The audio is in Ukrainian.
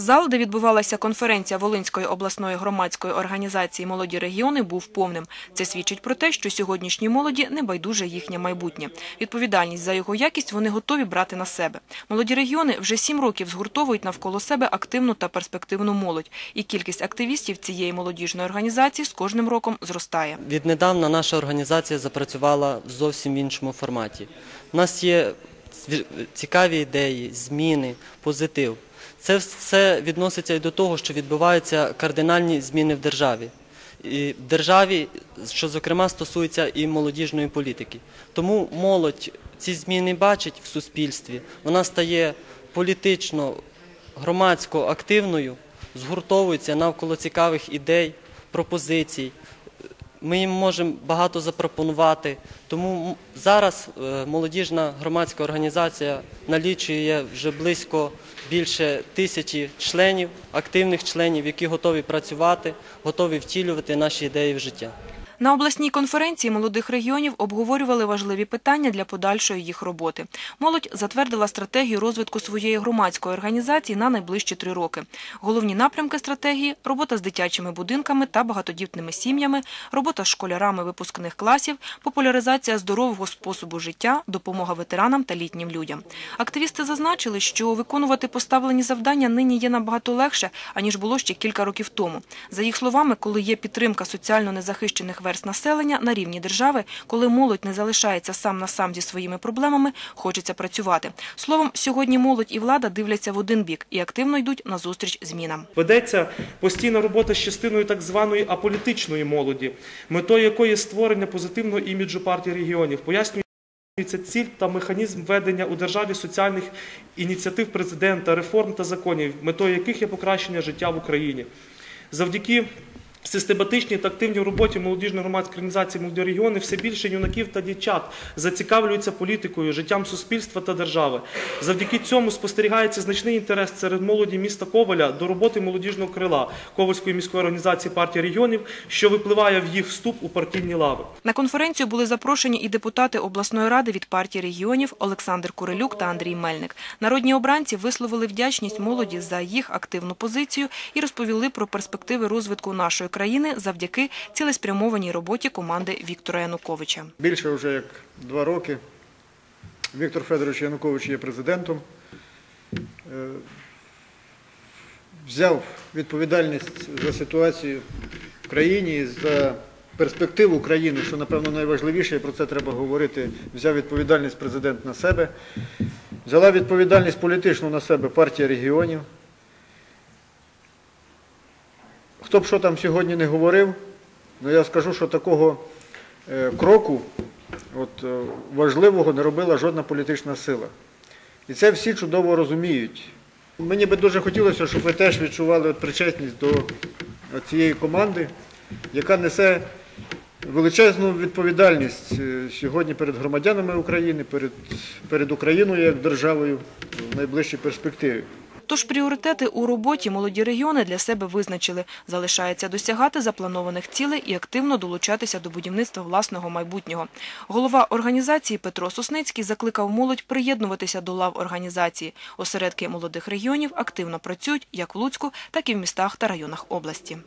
Зал, де відбувалася конференція Волинської обласної громадської організації Молоді регіони, був повним. Це свідчить про те, що сьогоднішній молоді не байдуже їхнє майбутнє. Відповідальність за його якість вони готові брати на себе. Молоді регіони вже сім років згуртовують навколо себе активну та перспективну молодь. І кількість активістів цієї молодіжної організації з кожним роком зростає. Віднедавна наша організація запрацювала в зовсім іншому форматі. У нас є цікаві ідеї, зміни, позитив. Це все відноситься і до того, що відбуваються кардинальні зміни в державі. І в державі, що зокрема стосується і молодіжної політики. Тому молодь ці зміни бачить в суспільстві, вона стає політично, громадсько активною, згуртовується навколо цікавих ідей, пропозицій. Ми їм можемо багато запропонувати. Тому зараз е, молодіжна громадська організація налічує вже близько більше тисячі членів, активних членів, які готові працювати, готові втілювати наші ідеї в життя. На обласній конференції молодих регіонів обговорювали важливі питання для подальшої їх роботи. Молодь затвердила стратегію розвитку своєї громадської організації на найближчі три роки. Головні напрямки стратегії – робота з дитячими будинками та багатодітними сім'ями, робота з школярами випускних класів, популяризація здорового способу життя, допомога ветеранам та літнім людям. Активісти зазначили, що виконувати поставлені завдання нині є набагато легше, аніж було ще кілька років тому. За їх словами, коли є підтримка соціально незахищених верст населення на рівні держави, коли молодь не залишається сам на сам зі своїми проблемами, хочеться працювати. Словом, сьогодні молодь і влада дивляться в один бік і активно йдуть на зустріч змінам. Ведеться постійна робота з частиною так званої аполітичної молоді, метою якої створення позитивного іміджу партії регіонів. Пояснюється ціль та механізм ведення у державі соціальних ініціатив президента, реформ та законів, метою яких є покращення життя в Україні. Завдяки Систематичній та активній роботі молодіжної громадської організації «Молоді регіони» все більше юнаків та дівчат зацікавлюються політикою, життям суспільства та держави. Завдяки цьому спостерігається значний інтерес серед молоді міста Коваля до роботи молодіжного крила Ковальської міської організації партії регіонів, що випливає в їх вступ у партійні лави. На конференцію були запрошені і депутати обласної ради від партії регіонів Олександр Курилюк та Андрій Мельник. Народні обранці висловили вдячність молоді за їх активну позицію і розповіли про перспективи розвитку нашої країни завдяки цілеспрямованій роботі команди Віктора Януковича. Більше вже як два роки Віктор Федорович Янукович є президентом. Е, Взяв відповідальність за ситуацію в країні, за перспективу країни, що, напевно, найважливіше, і про це треба говорити, взяв відповідальність президент на себе. Взяла відповідальність політичну на себе партія регіонів. Хто б що там сьогодні не говорив, ну я скажу, що такого е, кроку от, е, важливого не робила жодна політична сила. І це всі чудово розуміють. Мені би дуже хотілося, щоб ви теж відчували от причетність до цієї команди, яка несе величезну відповідальність е, сьогодні перед громадянами України, перед, перед Україною як державою в найближчій перспективі. Тож пріоритети у роботі молоді регіони для себе визначили. Залишається досягати запланованих цілей і активно долучатися до будівництва власного майбутнього. Голова організації Петро Сосницький закликав молодь приєднуватися до лав організації. Осередки молодих регіонів активно працюють як в Луцьку, так і в містах та районах області.